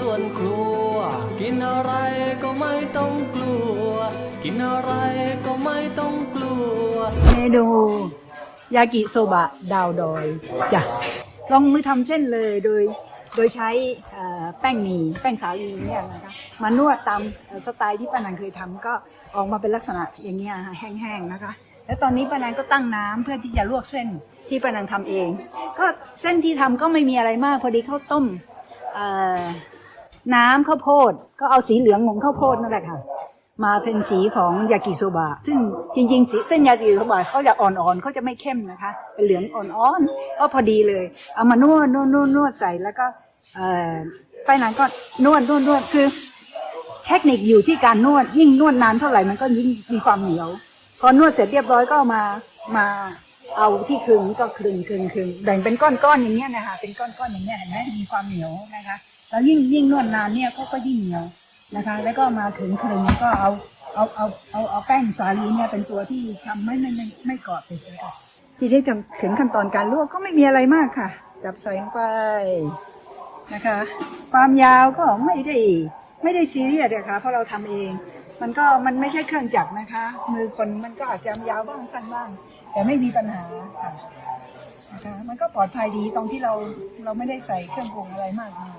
ส่วนครัว กินอะไรก็ไม่ต้องกลัว กินอะไรก็ไม่ต้องกลัว เมนูยากิโซบะดาวดอยจ้ะลองมือทำเส้นเลยโดยโดยใช้แป้งหมี่แป้งสาลีเนี่ยนะคะมานวดตามสไตล์ที่ป้านันเคยทำก็ออกมาเป็นลักษณะอย่างเงี้ยค่ะแห้งๆนะคะ แล้วตอนนี้ป้านันก็ตั้งน้ำเพื่อที่จะลวกเส้นที่ป้านันทำเอง ก็เส้นที่ทำก็ไม่มีอะไรมากพอดีข้าวต้ม น้ำข้าวโพดก็เอาสีเหลืองของข้าวโพดนั่นแหละค่ะ มาเป็นสีของยากิโซบะซึ่งจริงๆสีเส้นยากิโซบะเขาจะอ่อนๆเขาจะไม่เข้มนะคะ เป็นเหลืองอ่อนๆก็พอดีเลย เอามานวดนวดนวดนวดใส่แล้วก็ไปนั้นก็นวดนวดนวดคือ เทคนิคอยู่ที่การนวดยิ่งนวดนานเท่าไหร่มันก็ยิ่งมีความเหนียว พอนวดเสร็จเรียบร้อยก็มามา เอาที่คลึงก็คลึงคลึงคลึงแบ่งเป็นก้อนๆอย่างเงี้ยนะคะเป็นก้อนๆอย่างเงี้ยเห็นไหมมีความเหนียวนะคะ แล้วยิ่งยิ่งนวดนานเนี่ยก็ก็ยิ่งเหนียวนะคะ แล้วก็มาถึงคลึงก็เอาเอาเอาเอาเอาแป้งสาลีเนี่ยเป็นตัวที่ทำไม่ไม่ไม่ไม่กาะติดเลยค่ะที่ได้ถึงขั้นตอนการลวกก็ไม่มีอะไรมากค่ะจับใส่ลงไปนะคะ ความยาวก็ไม่ได้ไม่ได้ซีเรียสนะคะเพราะเราทำเอง มันก็มันไม่ใช่เครื่องจักรนะคะ มือคนมันก็อาจจะยาวบ้างสั้นบ้าง แต่ไม่มีปัญหาค่ะนะคะมันก็ปลอดภัยดีตรงที่เราเราไม่ได้ใส่เครื่องปรุงอะไรมากมาย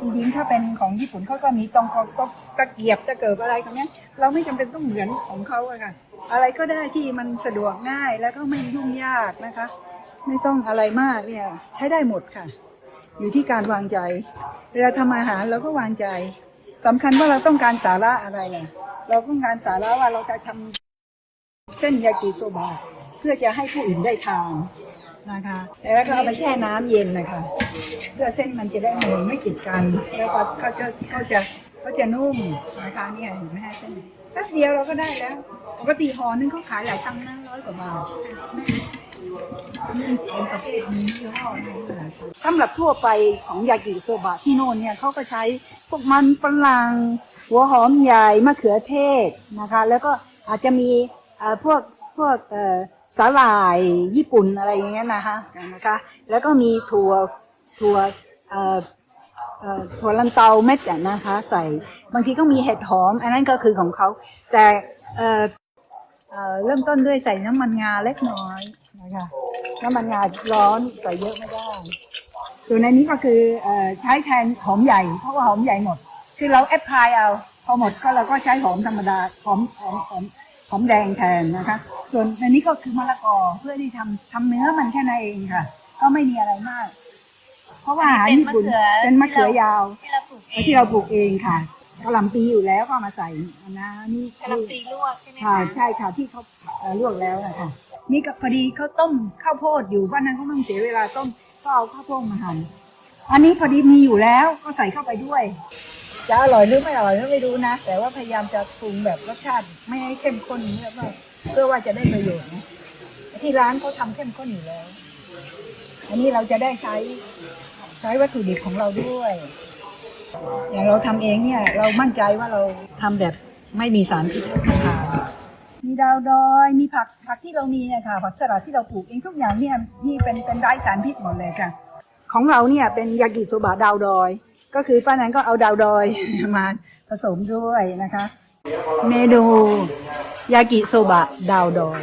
จริงๆถ้าเป็นของญี่ปุ่นเขาก็มีตรงกตตะเกียบตะเกิบอะไรตรงนี้เราไม่จำเป็นต้องเหมือนของเขาอะค่ะ อะไรก็ได้ที่มันสะดวกง่ายแล้วก็ไม่ยุ่งยากนะคะ ไม่ต้องอะไรมากเนี่ย ใช้ได้หมดค่ะ อยู่ที่การวางใจ เวลาทำอาหารเราก็วางใจ สำคัญว่าเราต้องการสาระอะไรล่ะเราต้องการสาระว่าเราจะทำเส้นยากิโซบะเพื่อจะให้ผู้อื่นได้ทานนะคะแล้วก็เอาไปแช่น้ำเย็นนะคะเพื่อเส้นมันจะได้ไม่ไม่ติดกัน แล้วก็เขาจะเขาจะเขาจะนุ่มนะคะเนี่ยเห็นไหมฮะเส้นแป๊บเดียวเราก็ได้แล้ว ปกติห่อนึงเขาขายหลายตังค์นะร้อยกว่าบาทเป็นประเภทนี้ยี่ห้อนี้ สำหรับทั่วไปของยากิโซบะที่โน่นเนี่ยเขาก็ใช้พวกมันฝรั่งหัวหอมใหญ่มะเขือเทศนะคะ แล้วก็อาจจะมีพวกพวกสาหร่ายญี่ปุ่นอะไรอย่างเงี้ยนะคะนะคะ แล้วก็มีถั่วถั่วถั่วลันเตาเม็ดอะนะคะ ใส่บางทีก็มีเห็ดหอม อันนั้นก็คือของเขาแต่เอ่อเอ่อเริ่มต้นด้วยใส่น้ำมันงาเล็กน้อยนะคะ น้ำมันงาร้อนใส่เยอะไม่ได้ส่วนในนี้ก็คือเอ่อใช้แทนหอมใหญ่เพราะว่าหอมใหญ่หมด คือเราแอปพลายเอา พอหมดก็เราก็ใช้หอมธรรมดาหอมหอมหอมหอมแดงแทนนะคะ ส่วนในนี้ก็คือมะละกอเพื่อที่ทำทำเนื้อมันแค่นั้นเองค่ะ ก็ไม่มีอะไรมาก เพราะว่าอาหารญี่ปุ่นเป็นมะเขือยาวที่เราปลูกเองที่เราปลูกเองค่ะกะหล่ำปีอยู่แล้วก็เอามาใส่นะนี่กะหล่ำปลีลวกใช่ไหมค่ะคะใช่ค่ะที่เขาเอ่อลวกแล้วนะคะ นี่ก็พอดีเขาต้มข้าวโพดอยู่บ้านนั้นเขาต้องเสียเวลาต้มก็เอาข้าวโพดมาหั่นอันนี้พอดีมีอยู่แล้วก็ใส่เข้าไปด้วย จะอร่อยหรือไม่อร่อยก็ไม่รู้นะ แต่ว่าพยายามจะปรุงแบบรสชาติไม่ให้เข้มข้นเพื่อว่าเพื่อว่าจะได้ประโยชน์นะที่ร้านเขาทำเข้มข้นอยู่แล้ว อันนี้เราจะได้ใช้ใช้วัตถุดิบของเราด้วย อย่างเราทำเองเนี่ยเรามั่นใจว่าเราทำแบบไม่มีสารพิษค่ะ มีดาวดอย มีผักผักที่เรามีเนี่ยค่ะผักสลัดที่เราปลูกเองทุกอย่างเนี่ยนี่เป็นเป็นไร้สารพิษหมดเลยค่ะ ของเราเนี่ยเป็นยากิโซบะดาวดอย ก็คือป้านั้นก็เอาดาวดอยมาผสมด้วยนะคะ เมนูยากิโซบะดาวดอย